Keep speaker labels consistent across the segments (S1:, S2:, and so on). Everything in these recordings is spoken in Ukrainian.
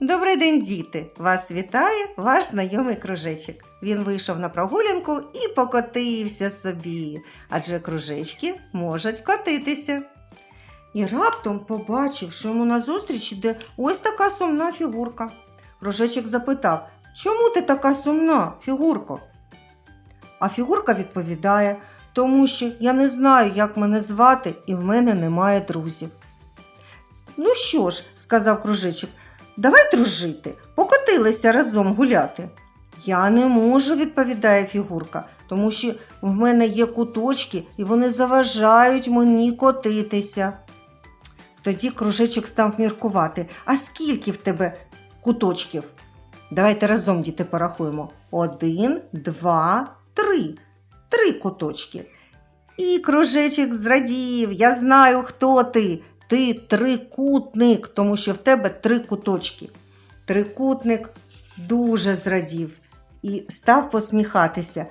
S1: Добрий день, діти! Вас вітає ваш знайомий кружечок. Він вийшов на прогулянку і покотився собі, адже кружечки можуть котитися. І раптом побачив, що йому назустріч іде ось така сумна фігурка. Кружечок запитав, чому ти така сумна, фігурко? А фігурка відповідає, тому що я не знаю, як мене звати, і в мене немає друзів. Ну що ж, сказав кружечок, давай дружити, покотилися разом гуляти. Я не можу, відповідає фігурка, тому що в мене є куточки і вони заважають мені котитися. Тоді кружечок став міркувати. А скільки в тебе куточків? Давайте разом, діти, порахуємо. Один, два, три. Три куточки. І кружечок зрадів. Я знаю, хто ти. Ти трикутник, тому що в тебе три куточки. Трикутник дуже зрадів і став посміхатися.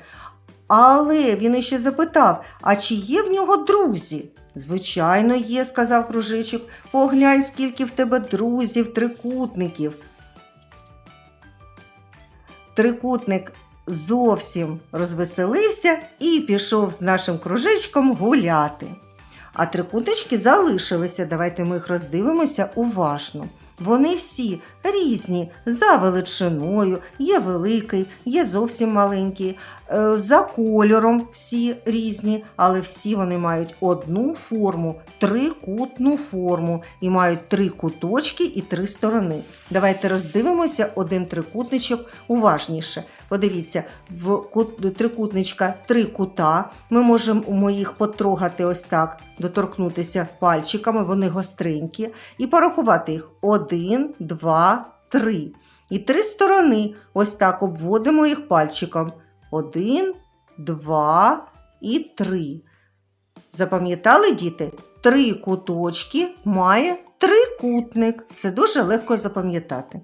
S1: Але він іще запитав: а чи є в нього друзі? Звичайно, є, сказав кружечок. Поглянь, скільки в тебе друзів, трикутників. Трикутник зовсім розвеселився і пішов з нашим кружечком гуляти. А трикутнички залишилися. Давайте ми їх роздивимося уважно. Вони всі різні за величиною, є великий, є зовсім маленький, е, за кольором всі різні, але всі вони мають одну форму, трикутну форму і мають три куточки і три сторони. Давайте роздивимося один трикутничок уважніше. Подивіться, в кут- трикутничка три кута. Ми можемо їх потрогати ось так, доторкнутися пальчиками, вони гостренькі, і порахувати їх один, два, три. І три сторони ось так обводимо їх пальчиком. Один, два і три. Запам'ятали, діти? Три куточки має трикутник. Це дуже легко запам'ятати.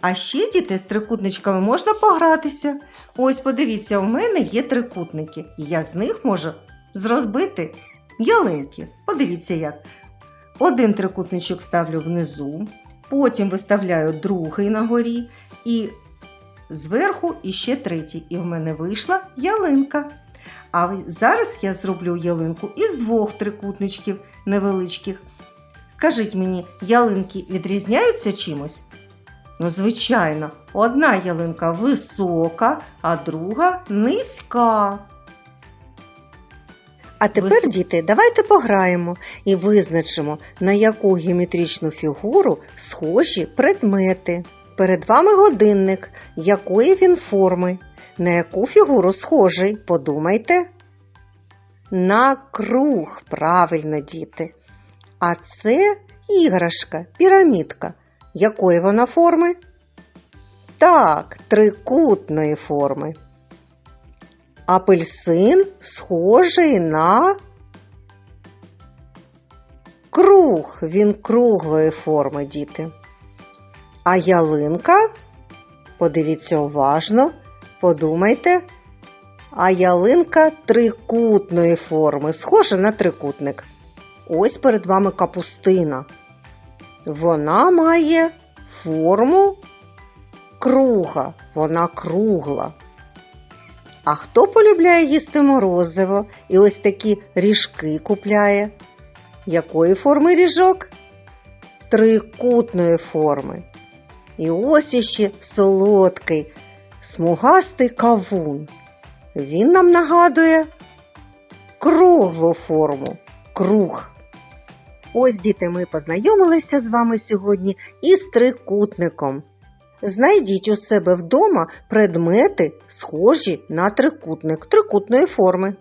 S1: А ще, діти, з трикутничками можна погратися. Ось подивіться, у мене є трикутники, і я з них можу зробити ялинки. Подивіться як. Один трикутничок ставлю внизу, потім виставляю другий на горі і зверху іще третій. І в мене вийшла ялинка. А зараз я зроблю ялинку із двох трикутничків невеличких. Скажіть мені, ялинки відрізняються чимось? Ну, звичайно, одна ялинка висока, а друга низька.
S2: А тепер,
S1: Вис-
S2: діти, давайте пограємо і визначимо, на яку геометричну фігуру схожі предмети. Перед вами годинник, якої він форми, на яку фігуру схожий, подумайте. На круг, правильно, діти. А це іграшка, пірамідка. Якої вона форми? Так, трикутної форми. Апельсин схожий на круг. Він круглої форми, діти. А ялинка, подивіться уважно, подумайте. А ялинка трикутної форми, схожа на трикутник. Ось перед вами капустина. Вона має форму круга, вона кругла. А хто полюбляє їсти морозиво і ось такі ріжки купляє? Якої форми ріжок? Трикутної форми. І ось іще солодкий, смугастий кавун. Він нам нагадує круглу форму, круг. Ось, діти, ми познайомилися з вами сьогодні із трикутником. Знайдіть у себе вдома предмети, схожі на трикутник трикутної форми.